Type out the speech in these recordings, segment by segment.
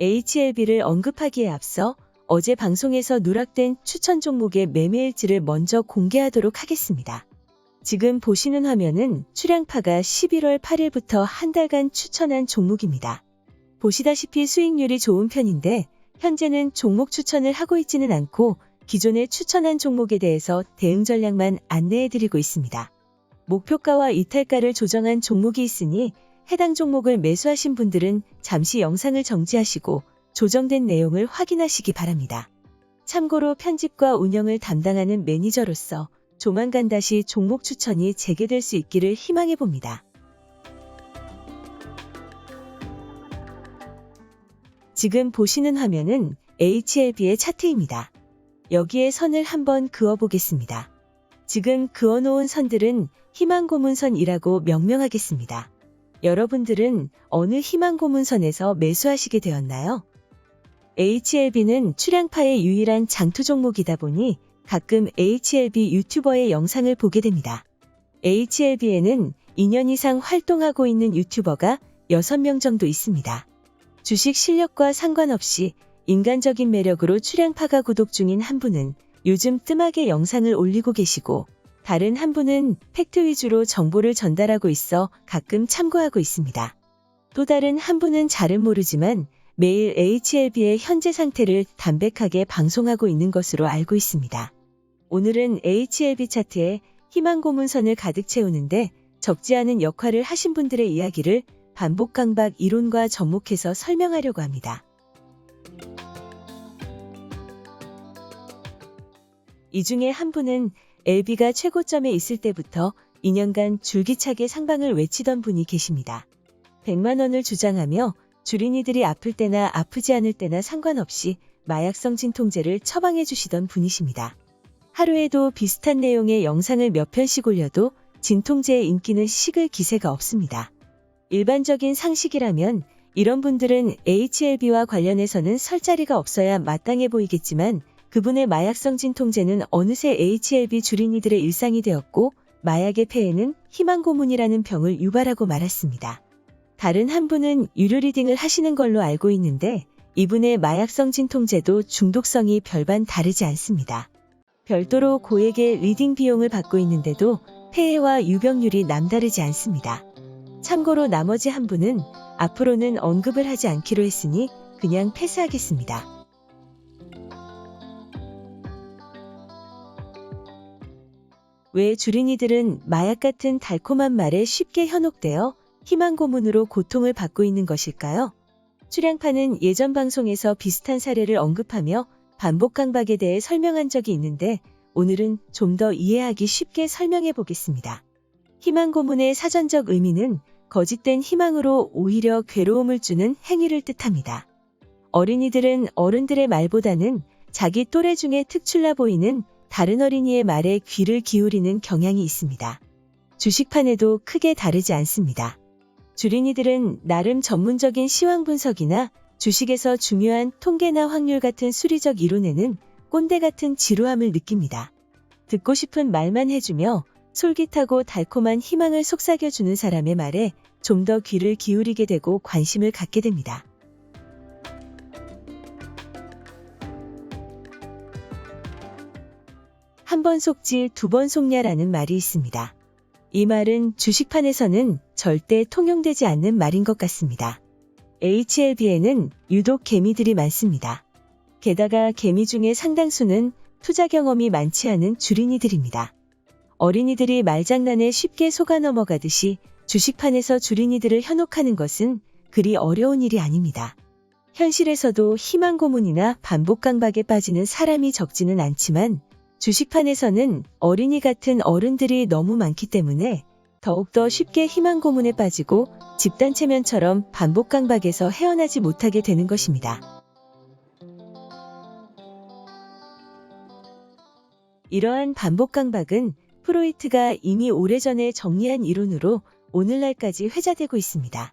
HLB를 언급하기에 앞서 어제 방송에서 누락된 추천 종목의 매매일지를 먼저 공개하도록 하겠습니다. 지금 보시는 화면은 출양파가 11월 8일부터 한 달간 추천한 종목입니다. 보시다시피 수익률이 좋은 편인데 현재는 종목 추천을 하고 있지는 않고 기존에 추천한 종목에 대해서 대응 전략만 안내해드리고 있습니다. 목표가와 이탈가를 조정한 종목이 있으니 해당 종목을 매수하신 분들은 잠시 영상을 정지하시고 조정된 내용을 확인하시기 바랍니다. 참고로 편집과 운영을 담당하는 매니저로서 조만간 다시 종목 추천이 재개될 수 있기를 희망해 봅니다. 지금 보시는 화면은 HLB의 차트입니다. 여기에 선을 한번 그어 보겠습니다. 지금 그어놓은 선들은 희망고문선이라고 명명하겠습니다. 여러분들은 어느 희망고문선에서 매수하시게 되었나요? HLB는 출양파의 유일한 장투 종목이다 보니 가끔 HLB 유튜버의 영상을 보게 됩니다. HLB에는 2년 이상 활동하고 있는 유튜버가 6명 정도 있습니다. 주식 실력과 상관없이 인간적인 매력으로 출양파가 구독 중인 한 분은 요즘 뜸하게 영상을 올리고 계시고 다른 한 분은 팩트 위주로 정보를 전달하고 있어 가끔 참고하고 있습니다. 또 다른 한 분은 잘은 모르지만 매일 HLB의 현재 상태를 담백하게 방송하고 있는 것으로 알고 있습니다. 오늘은 HLB 차트에 희망 고문선을 가득 채우는데 적지 않은 역할을 하신 분들의 이야기를 반복 강박 이론과 접목해서 설명하려고 합니다. 이 중에 한 분은 LB가 최고점에 있을 때부터 2년간 줄기차게 상방을 외치던 분이 계십니다. 100만 원을 주장하며 주린이들이 아플 때나 아프지 않을 때나 상관없이 마약성 진통제를 처방해 주시던 분이십니다. 하루에도 비슷한 내용의 영상을 몇 편씩 올려도 진통제의 인기는 식을 기세가 없습니다. 일반적인 상식이라면 이런 분들은 HLB와 관련해서는 설 자리가 없어야 마땅해 보이겠지만 그분의 마약성 진통제는 어느새 HLB 주린이들의 일상이 되었고 마약의 폐해는 희망 고문이라는 병을 유발하고 말았습니다. 다른 한 분은 유료 리딩을 하시는 걸로 알고 있는데 이분의 마약성 진통제도 중독성이 별반 다르지 않습니다. 별도로 고액의 리딩 비용을 받고 있는데도 폐해와 유병률이 남다르지 않습니다. 참고로 나머지 한 분은 앞으로는 언급을 하지 않기로 했으니 그냥 패스하겠습니다. 왜 주린이들은 마약 같은 달콤한 말에 쉽게 현혹되어 희망 고문으로 고통을 받고 있는 것일까요? 출양파는 예전 방송에서 비슷한 사례를 언급하며 반복 강박에 대해 설명한 적이 있는데 오늘은 좀 더 이해하기 쉽게 설명해 보겠습니다. 희망 고문의 사전적 의미는 거짓된 희망으로 오히려 괴로움을 주는 행위를 뜻합니다. 어린이들은 어른들의 말보다는 자기 또래 중에 특출나 보이는 다른 어린이의 말에 귀를 기울이는 경향이 있습니다. 주식판에도 크게 다르지 않습니다. 주린이들은 나름 전문적인 시황 분석이나 주식에서 중요한 통계나 확률 같은 수리적 이론에는 꼰대 같은 지루함을 느낍니다. 듣고 싶은 말만 해주며 솔깃하고 달콤한 희망을 속삭여주는 사람의 말에 좀 더 귀를 기울이게 되고 관심을 갖게 됩니다. 한 번 속지 두번 속냐라는 말이 있습니다. 이 말은 주식판에서는 절대 통용되지 않는 말인 것 같습니다. HLB에는 유독 개미들이 많습니다. 게다가 개미 중에 상당수는 투자 경험이 많지 않은 주린이들입니다. 어린이들이 말장난에 쉽게 속아 넘어가듯이 주식판에서 주린이들을 현혹하는 것은 그리 어려운 일이 아닙니다. 현실에서도 희망 고문이나 반복 강박에 빠지는 사람이 적지는 않지만 주식판에서는 어린이 같은 어른들이 너무 많기 때문에 더욱더 쉽게 희망 고문에 빠지고 집단 체면처럼 반복 강박에서 헤어나지 못하게 되는 것입니다. 이러한 반복 강박은 프로이트가 이미 오래전에 정리한 이론으로 오늘날까지 회자되고 있습니다.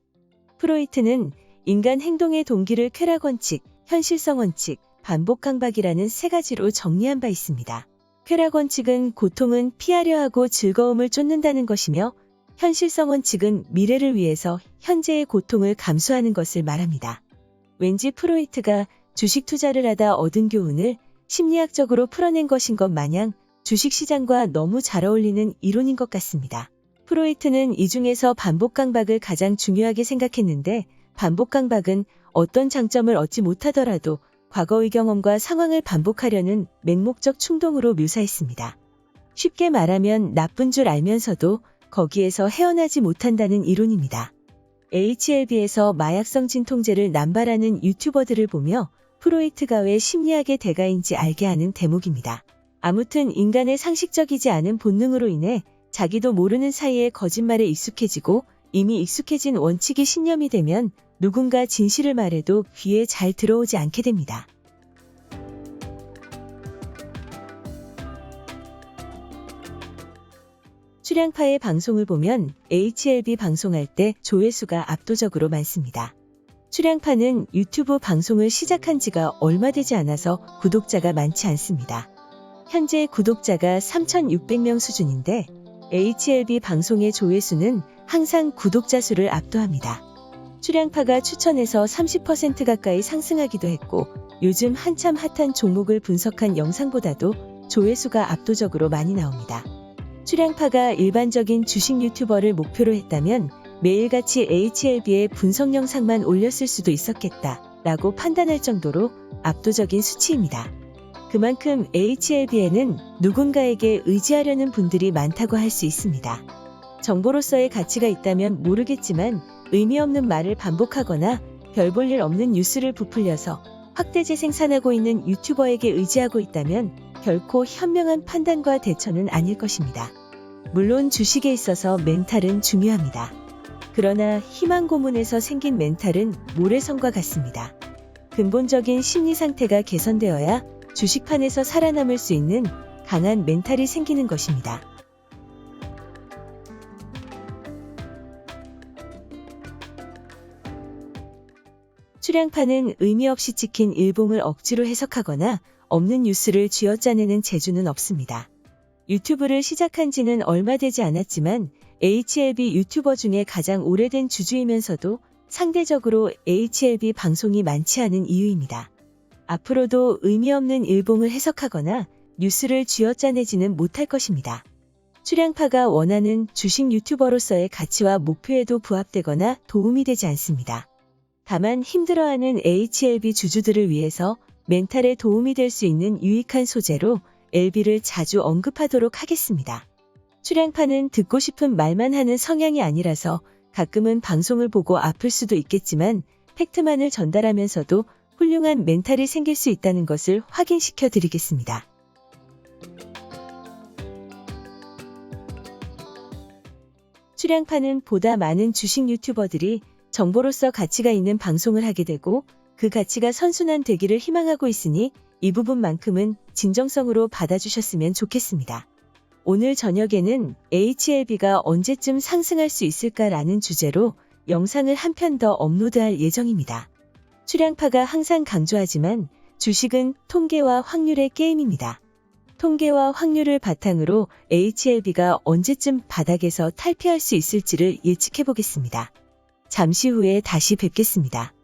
프로이트는 인간 행동의 동기를 쾌락 원칙, 현실성 원칙, 반복 강박이라는 세 가지로 정리한 바 있습니다. 쾌락 원칙은 고통은 피하려 하고 즐거움을 쫓는다는 것이며 현실성 원칙은 미래를 위해서 현재의 고통을 감수하는 것을 말합니다. 왠지 프로이트가 주식 투자를 하다 얻은 교훈을 심리학적으로 풀어낸 것인 것 마냥 주식 시장과 너무 잘 어울리는 이론인 것 같습니다. 프로이트는 이 중에서 반복 강박을 가장 중요하게 생각했는데 반복 강박은 어떤 장점을 얻지 못하더라도 과거의 경험과 상황을 반복하려는 맹목적 충동으로 묘사했습니다. 쉽게 말하면 나쁜 줄 알면서도 거기에서 헤어나지 못한다는 이론입니다. HLB에서 마약성 진통제를 남발하는 유튜버들을 보며 프로이트가 왜 심리학의 대가인지 알게 하는 대목입니다. 아무튼 인간의 상식적이지 않은 본능으로 인해 자기도 모르는 사이에 거짓말에 익숙해지고 이미 익숙해진 원칙이 신념이 되면 누군가 진실을 말해도 귀에 잘 들어오지 않게 됩니다. 출양파의 방송을 보면 HLB 방송할 때 조회수가 압도적으로 많습니다. 출양파는 유튜브 방송을 시작한 지가 얼마 되지 않아서 구독자가 많지 않습니다. 현재 구독자가 3,600명 수준인데 HLB 방송의 조회수는 항상 구독자 수를 압도합니다. 출양파가 추천해서 30% 가까이 상승하기도 했고 요즘 한참 핫한 종목을 분석한 영상보다도 조회수가 압도적으로 많이 나옵니다. 출양파가 일반적인 주식 유튜버를 목표로 했다면 매일같이 HLB의 분석 영상만 올렸을 수도 있었겠다 라고 판단할 정도로 압도적인 수치입니다. 그만큼 HLB에는 누군가에게 의지하려는 분들이 많다고 할 수 있습니다. 정보로서의 가치가 있다면 모르겠지만 의미 없는 말을 반복하거나 별 볼 일 없는 뉴스를 부풀려서 확대재 생산하고 있는 유튜버에게 의지하고 있다면 결코 현명한 판단과 대처는 아닐 것입니다. 물론 주식에 있어서 멘탈은 중요합니다. 그러나 희망 고문에서 생긴 멘탈은 모래성과 같습니다. 근본적인 심리 상태가 개선되어야 주식판에서 살아남을 수 있는 강한 멘탈이 생기는 것입니다. 출양파는 의미 없이 찍힌 일봉을 억지로 해석하거나 없는 뉴스를 쥐어짜내는 재주는 없습니다. 유튜브를 시작한 지는 얼마 되지 않았지만 HLB 유튜버 중에 가장 오래된 주주이면서도 상대적으로 HLB 방송이 많지 않은 이유입니다. 앞으로도 의미 없는 일봉을 해석하거나 뉴스를 쥐어짜내지는 못할 것입니다. 출양파가 원하는 주식 유튜버로서의 가치와 목표에도 부합되거나 도움이 되지 않습니다. 다만 힘들어하는 HLB 주주들을 위해서 멘탈에 도움이 될 수 있는 유익한 소재로 LB를 자주 언급하도록 하겠습니다. 출양파는 듣고 싶은 말만 하는 성향이 아니라서 가끔은 방송을 보고 아플 수도 있겠지만 팩트만을 전달하면서도 훌륭한 멘탈이 생길 수 있다는 것을 확인시켜 드리겠습니다. 출양파는 보다 많은 주식 유튜버들이 정보로서 가치가 있는 방송을 하게 되고 그 가치가 선순환 되기를 희망하고 있으니 이 부분만큼은 진정성으로 받아주셨으면 좋겠습니다. 오늘 저녁에는 HLB가 언제쯤 상승할 수 있을까라는 주제로 영상을 한 편 더 업로드할 예정입니다. 출양파가 항상 강조하지만 주식은 통계와 확률의 게임입니다. 통계와 확률을 바탕으로 HLB가 언제쯤 바닥에서 탈피할 수 있을지를 예측해 보겠습니다. 잠시 후에 다시 뵙겠습니다.